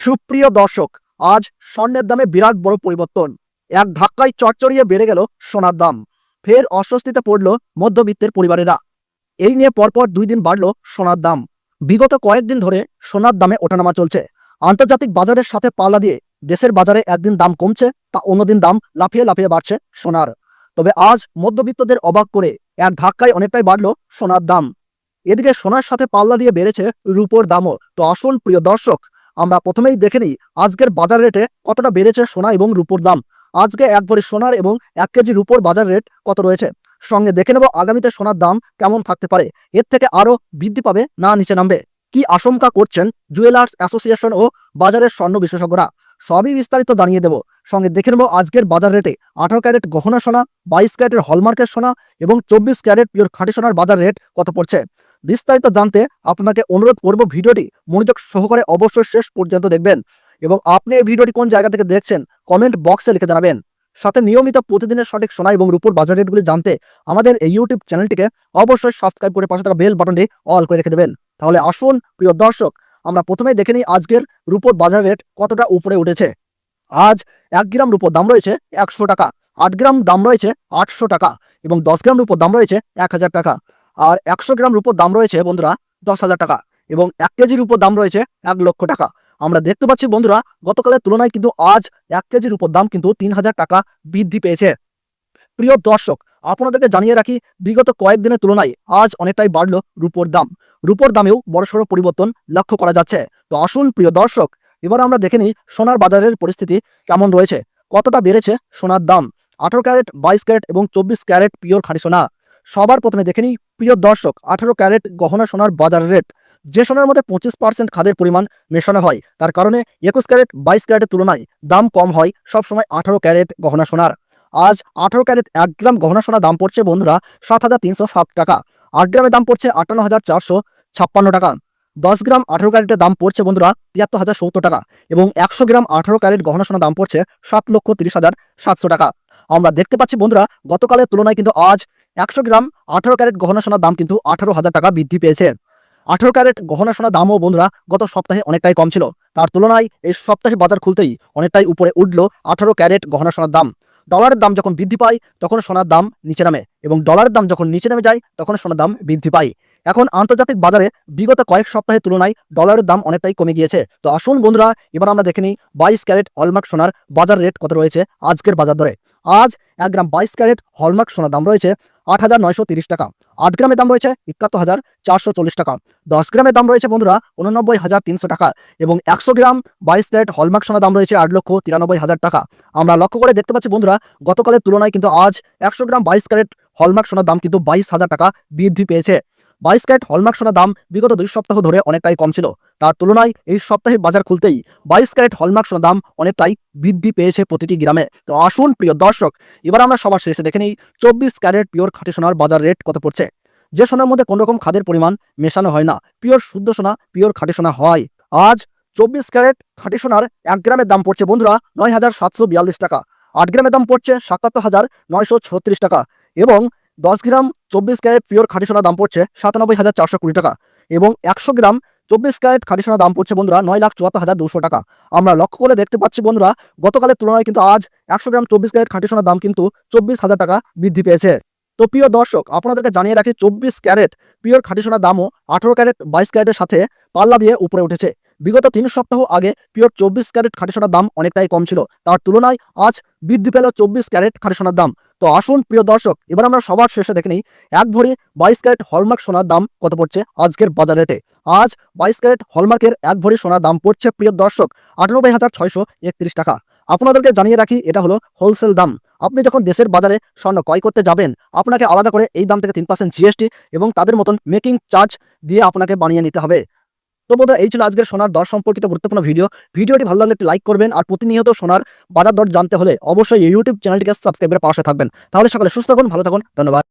সুপ্রিয় দর্শক, আজ স্বর্ণের দামে বিরাট বড় পরিবর্তন। এক ধাক্কায় চটচড়িয়ে বেড়ে গেল সোনার দাম। ফের অস্বস্তিতে পড়ল মধ্যবিত্তের পরিবারেরা। এই নিয়ে পরপর দুই দিন বাড়ল সোনার দাম। বিগত কয়েকদিন ধরে সোনার দামে ওঠানামা চলছে। আন্তর্জাতিক বাজারের সাথে পাল্লা দিয়ে দেশের বাজারে একদিন দাম কমছে, তা অন্যদিন দাম লাফিয়ে লাফিয়ে বাড়ছে সোনার। তবে আজ মধ্যবিত্তদের অবাক করে এক ধাক্কায় অনেকটাই বাড়ল সোনার দাম। এদিকে সোনার সাথে পাল্লা দিয়ে বেড়েছে রূপোর দামও। তো আসুন প্রিয় দর্শক আমরা প্রথমেই দেখে নিই আজকের বাজার রেটে কতটা বেড়েছে সোনা এবং রূপোর দাম। আজকে এক ভরি সোনার এবং এক কেজি রূপোর বাজার রেট কত রয়েছে? সঙ্গে দেখে নেব আগামীতে সোনার দাম কেমন থাকতে পারে। এর থেকে আরও বৃদ্ধি পাবে না নিচে নামবে। কি আশঙ্কা করছেন জুয়েলার্স অ্যাসোসিয়েশন ও বাজারের স্বর্ণ বিশেষজ্ঞরা? সবই বিস্তারিত জানিয়ে দেব। সঙ্গে দেখে নেব আজকের বাজার রেটে আঠারো ক্যারেট গহনা সোনা, বাইশ ক্যারেটের হলমার্কের সোনা এবং চব্বিশ ক্যারেট পিওর খাঁটি সোনার বাজার রেট কত পড়ছে। বিস্তারিত জানতে আপনাকে অনুরোধ করব ভিডিওটি মনোযোগ সহকারে অবশ্যই শেষ পর্যন্ত দেখবেন এবং আপনি এই ভিডিওটি কোন জায়গা থেকে দেখছেন কমেন্ট বক্সে লিখে জানাবেন। সাথে নিয়মিত প্রতিদিনের সঠিক সোনা এবং রূপোর বাজার রেটগুলি জানতে আমাদের এই ইউটিউব চ্যানেলটিকে অবশ্যই সাবস্ক্রাইব করে পাশে থাকা বেল বাটনটি অল করে রেখে দেবেন। তাহলে আসুন, প্রিয় দর্শক, আমরা প্রথমেই দেখে নিই আজকের রূপোর বাজার রেট কতটা উপরে উঠেছে। আজ এক গ্রাম রূপোর দাম রয়েছে একশো টাকা, আট গ্রাম দাম রয়েছে আটশো টাকা এবং দশ গ্রাম রূপোর দাম রয়েছে এক হাজার টাকা। আর একশো গ্রাম রূপোর দাম রয়েছে বন্ধুরা দশ হাজার টাকা এবং এক কেজির উপর দাম রয়েছে এক লক্ষ টাকা। আমরা দেখতে পাচ্ছি বন্ধুরা, গতকালের তুলনায় কিন্তু আজ এক কেজির উপর দাম কিন্তু তিন হাজার টাকা বৃদ্ধি পেয়েছে। প্রিয় দর্শক, আপনাদেরকে জানিয়ে রাখি, বিগত কয়েকদিনের তুলনায় আজ অনেকটাই বাড়লো রূপোর দাম। রূপোর দামেও বড়সড় পরিবর্তন লক্ষ্য করা যাচ্ছে। তো আসুন, প্রিয় দর্শক, এবার আমরা দেখে নিই সোনার বাজারের পরিস্থিতি কেমন রয়েছে। কতটা বেড়েছে সোনার দাম? আঠারো ক্যারেট, বাইশ ক্যারেট এবং চব্বিশ ক্যারেট পিওর খাঁটি সোনা। সবার প্রথমে দেখে নিই। প্রিয় দর্শক, আঠারো ক্যারেট গহনা সোনার বাজার রেট, যে সোনার মধ্যে পঁচিশ পার্সেন্ট খাদের পরিমাণ মেশানো হয়, তার কারণে একুশ ক্যারেট, বাইশ ক্যারেটের তুলনায় দাম কম হয় সবসময় আঠারো ক্যারেট গহনা সোনার। আজ আঠারো ক্যারেট এক গ্রাম গহনা সোনার দাম পড়ছে বন্ধুরা সাত হাজার তিনশো সাত টাকা। আট গ্রামের দাম পড়ছে আটান্ন হাজার চারশো ছাপ্পান্ন টাকা। দশ গ্রাম আঠারো ক্যারেটের দাম পড়ছে বন্ধুরা তিয়াত্তর হাজার সত্তর টাকা এবং একশো গ্রাম আঠারো ক্যারেট গহনা সোনার দাম পড়ছে সাত লক্ষ তিরিশ হাজার সাতশো টাকা। আমরা দেখতে পাচ্ছি বন্ধুরা, গতকালের তুলনায় কিন্তু আজ একশো গ্রাম আঠারো ক্যারেট গহনা সোনার দাম কিন্তু আঠারো হাজার টাকা বৃদ্ধি পেয়েছে। আঠারো ক্যারেট গহনা সোনার দামও বন্ধুরা গত সপ্তাহে অনেকটাই কম ছিল। তার তুলনায় এই সপ্তাহে বাজার খুলতেই অনেকটাই উপরে উঠল আঠারো ক্যারেট গহনা সোনার দাম। ডলারের দাম যখন বৃদ্ধি পায়, তখন সোনার দাম নিচে নামে এবং ডলারের দাম যখন নিচে নেমে যায়, তখন সোনার দাম বৃদ্ধি পায়। এখন আন্তর্জাতিক বাজারে বিগত কয়েক সপ্তাহের তুলনায় ডলারের দাম অনেকটাই কমে গিয়েছে। তো আসুন বন্ধুরা, এবার আমরা দেখে নিই বাইশ ক্যারেট হলমার্ক সোনার বাজার রেট কত রয়েছে আজকের বাজার দরে। আজ এক গ্রাম বাইশ ক্যারেট হলমার্ক সোনার দাম রয়েছে আট হাজার নয়শো তিরিশ টাকা। আট গ্রামের দাম রয়েছে একাত্তর হাজার চারশো চল্লিশ টাকা। দশ গ্রামের দাম রয়েছে বন্ধুরা উননব্বই হাজার তিনশো টাকা এবং একশো গ্রাম বাইশ প্লেট হলমার্ক সোনার দাম রয়েছে আট লক্ষ তিরানব্বই হাজার টাকা। আমরা লক্ষ্য করে দেখতে পাচ্ছি বন্ধুরা, গতকালের তুলনায় কিন্তু আজ একশো গ্রাম বাইশ ক্যারেট হলমার্ক সোনার দাম কিন্তু বাইশ হাজার টাকা বৃদ্ধি পেয়েছে। বাইশ ক্যারেট হলমার্ক সোনার দাম বিগত দুই সপ্তাহ ধরে অনেকটাই কম ছিল। তার তুলনায় এই সপ্তাহে বাজার খুলতেই বাইশ ক্যারেট হলমার্ক সোনার দাম অনেকটাই বৃদ্ধি পেয়েছে প্রতিটি গ্রামে। তো আসুন, প্রিয় দর্শক, এবার আমরা সবার শেষে দেখে নিই চব্বিশ ক্যারেট পিওর খাঁটি সোনার বাজার রেট কত পড়ছে। যে সোনার মধ্যে কোনো রকম খাদের পরিমাণ মেশানো হয় না, পিওর শুদ্ধ সোনা, পিওর খাঁটি সোনা হয়। আজ চব্বিশ ক্যারেট খাঁটি সোনার এক গ্রামের দাম পড়ছে, বন্ধুরা, নয় হাজার সাতশো বিয়াল্লিশ টাকা। আট গ্রামের দাম পড়ছে সাতাত্তর হাজার নয়শো ছত্রিশ টাকা এবং দশ গ্রাম চব্বিশ ক্যারেট পিওর খাঁটি সোনার দাম পড়ছে সাতানব্বই হাজার চারশো কুড়ি টাকা এবং একশো গ্রাম চব্বিশ ক্যারেট খাঁটি সোনার দাম পড়ছে বন্ধুরা নয় লাখ চুয়াত্তর হাজার দুশো টাকা। আমরা লক্ষ্য করে দেখতে পাচ্ছি বন্ধুরা, গতকালের তুলনায় কিন্তু আজ একশো গ্রাম চব্বিশ ক্যারেট খাঁটি সোনার দাম কিন্তু চব্বিশ হাজার টাকা বৃদ্ধি পেয়েছে। তো প্রিয় দর্শক, আপনাদেরকে জানিয়ে রাখি চব্বিশ ক্যারেট পিওর খাঁটি সোনার দামও আঠারো ক্যারেট, বাইশ ক্যারেটের সাথে পাল্লা দিয়ে উপরে উঠেছে। বিগত তিন সপ্তাহ আগে পিওর চব্বিশ ক্যারেট খাঁটি সোনার দাম অনেকটাই কম ছিল। তার তুলনায় আজ বৃদ্ধি পেল চব্বিশ ক্যারেট খাঁটি সোনার দাম। তো আসুন প্রিয় দর্শক, এবার আমরা সবার শেষে দেখে নিই, এক ভরি বাইশ ক্যারেট হলমার্ক সোনার দাম কত পড়ছে আজকের বাজার রেটে? আজ বাইশ ক্যারেট হলমার্কের এক ভরি সোনার দাম পড়ছে প্রিয় দর্শক আটানব্বই হাজার ছয়শো একত্রিশ টাকা। আপনাদেরকে জানিয়ে রাখি, এটা হলো হোলসেল দাম। আপনি যখন দেশের বাজারে স্বর্ণ ক্রয় করতে যাবেন, আপনাকে আলাদা করে এই দাম থেকে তিন পার্সেন্ট জিএসটি এবং তাদের মতন মেকিং চার্জ দিয়ে আপনাকে বানিয়ে নিতে হবে। তো বোধহয় এই ছিল আজকের সোনার দর সম্পর্কিত গুরুত্বপূর্ণ ভিডিও ভিডিওটি ভালো লাগলে একটি লাইক করবেন আর প্রতিনিয়ত সোনার বাজার দর জানতে হলে অবশ্যই ইউটিউব চ্যানেলটিকে সাবস্ক্রাইবের পাশে থাকবেন। তাহলে সকালে সুস্থ থাকুন, ভালো থাকুন, ধন্যবাদ।